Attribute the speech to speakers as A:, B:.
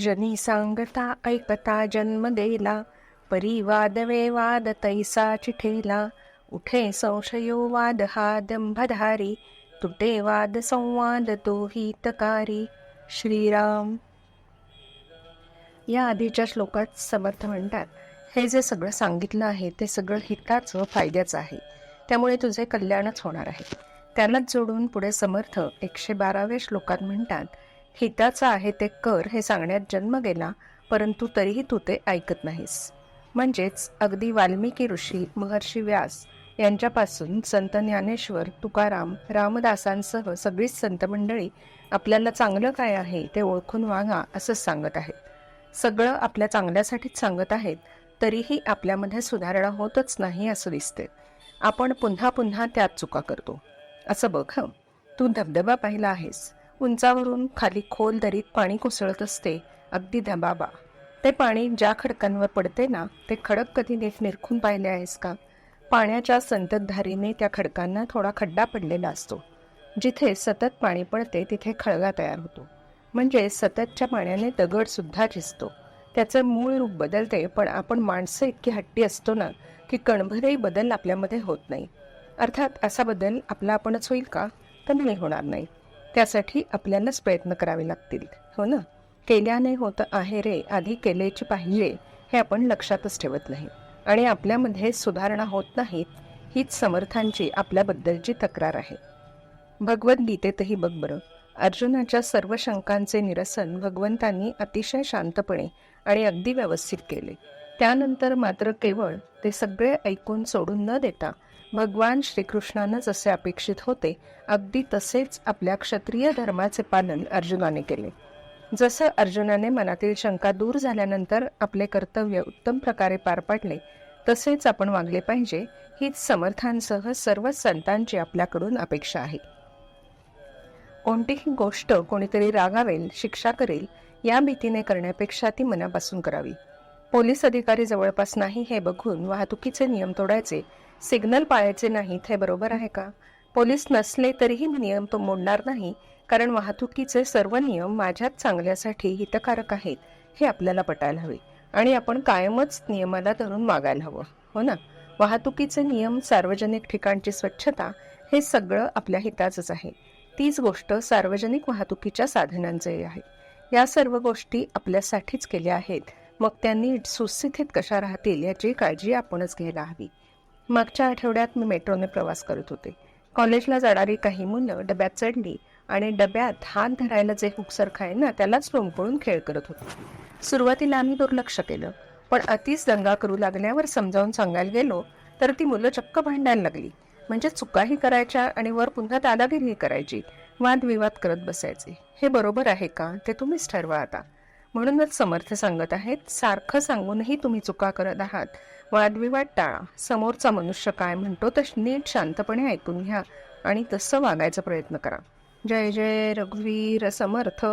A: जनी सांगता ऐकता जन्म गेला परिवाद वेवाद तैसा चिठेला उठे संशयो वाद हा दंभधारी तुटे वाद संवाद तो हितकारी। श्रीराम। या आधीच्या श्लोकात समर्थ म्हणतात हे जे सगळं सांगितलं आहे ते सगळं हिताचं फायद्याचं आहे. त्यामुळे तुझे कल्याणच होणार आहे. त्यालाच जोडून पुढे समर्थ एकशे बाराव्या श्लोकात म्हणतात हिताचं आहे ते कर हे सांगण्यात जन्म गेला परंतु तरीही तू ते ऐकत नाहीस. म्हणजेच अगदी वाल्मिकी ऋषी महर्षी व्यास यांच्यापासून संत ज्ञानेश्वर तुकाराम रामदासांसह सगळीच संत मंडळी आपल्याला चांगलं काय आहे ते ओळखून वागा असंच सांगत आहेत. सगळं आपल्या चांगल्यासाठीच सांगत आहेत तरीही आपल्यामध्ये सुधारणा होतच नाही असं दिसते. आपण पुन्हा पुन्हा त्यात चुका करतो. असं बघ हं. तू धबधबा पाहिला आहेस. उंचावरून खाली खोल दरीत पाणी कोसळत असते. अगदी धबाबा. ते पाणी ज्या खडकांवर पडते ना ते खडक कधी नीट निरखून पाहिले आहेस का? पाण्याच्या संततधारीने त्या खडकांना थोडा खड्डा पडलेला असतो. जिथे सतत पाणी पडते तिथे खळगा तयार होतो. म्हणजे सततच्या पाण्याने दगडसुद्धा झिजतो. त्याचं मूळ रूप बदलते पण आपण माणसं इतकी हट्टी असतो ना की कणभरही बदल आपल्यामध्ये होत नाही. अर्थात असा बदल आपला आपणच होईल का? तर नाही होणार नाही. त्यासाठी आपल्यालाच प्रयत्न करावे लागतील. हो ना? केल्याने होतं आहे रे. आधी केलेची पाहिजे हे आपण लक्षातच ठेवत नाही. आणि आपल्यामध्ये सुधारणा होत नाहीत हीच समर्थांची आपल्याबद्दलची तक्रार आहे. भगवद्गीतेतही बघ बरं. अर्जुनाच्या सर्व शंकांचे निरसन भगवंतांनी अतिशय शांतपणे आणि अगदी व्यवस्थित केले. त्यानंतर मात्र केवळ ते सगळे ऐकून सोडून न देता भगवान श्रीकृष्णानं जसे अपेक्षित होते अगदी तसेच आपल्या क्षत्रिय धर्माचे पालन अर्जुनाने केले. जसं अर्जुनाने मनातील शंका दूर झाल्यानंतर आपले कर्तव्य उत्तम प्रकारे पार पाडले तसेच आपण वागले पाहिजे हीच समर्थांसह सर्व संतांची आपल्याकडून अपेक्षा आहे. कोणतीही गोष्ट कोणीतरी रागावेल शिक्षा करेल या भीतीने करण्यापेक्षा ती मनापासून करावी. पोलीस अधिकारी जवळपास नाही हे बघून वाहतुकीचे नियम तोडायचे. सिग्नल पाळायचे नाहीत हे बरोबर आहे का? पोलीस नसले तरीही मी नियम तो मोडणार नाही कारण वाहतुकीचे सर्व नियम माझ्याच चांगल्यासाठी हितकारक आहेत हे आपल्याला पटायला हवे. आणि आपण कायमच नियमाला धरून वागायला हवं हो ना? वाहतुकीचे नियम सार्वजनिक ठिकाणची स्वच्छता हे सगळं आपल्या हिताचंच आहे. तीच गोष्ट सार्वजनिक वाहतुकीच्या साधनांचंही आहे. या सर्व गोष्टी आपल्यासाठीच केल्या आहेत. मग त्यांनी सुस्थितीत कशा राहतील याची काळजी आपणच घ्यायला हवी. मागच्या आठवड्यात मी मेट्रोने प्रवास करत होते. कॉलेजला जाणारी काही मुलं डब्यात चढली आणि डब्यात हात धरायला जे हुकसारखं आहे ना त्यालाच लोंबकळून खेळ करत होते. सुरुवातीला आम्ही दुर्लक्ष केलं पण अतिच दंगा करू लागल्यावर समजावून सांगायला गेलो तर ती मुलं चक्क भांडायला लागली. म्हणजे चुकाही करायच्या आणि वर पुन्हा दादागिरीही करायची वादविवाद करत बसायचे. हे बरोबर आहे का? ते तुम्हीच ठरवा आता. म्हणूनच समर्थ सांगत आहेत सारखं सांगूनही तुम्ही चुका करत आहात. वादविवाद टाळा. समोरचा मनुष्य काय म्हणतो तर नीट शांतपणे ऐकून घ्या आणि तसं वागायचा प्रयत्न करा. जय जय रघुवीर समर्थ.